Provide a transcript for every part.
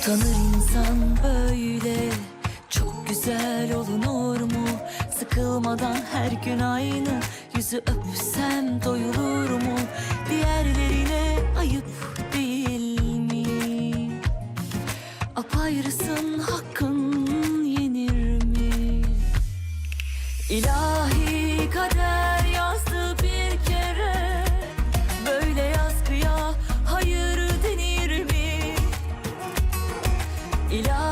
Utanır insan böyle. Çok güzel olunur mu? Sıkılmadan her gün aynı. Yüzü öpsem doyulur mu или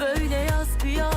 Böyle yaz kıya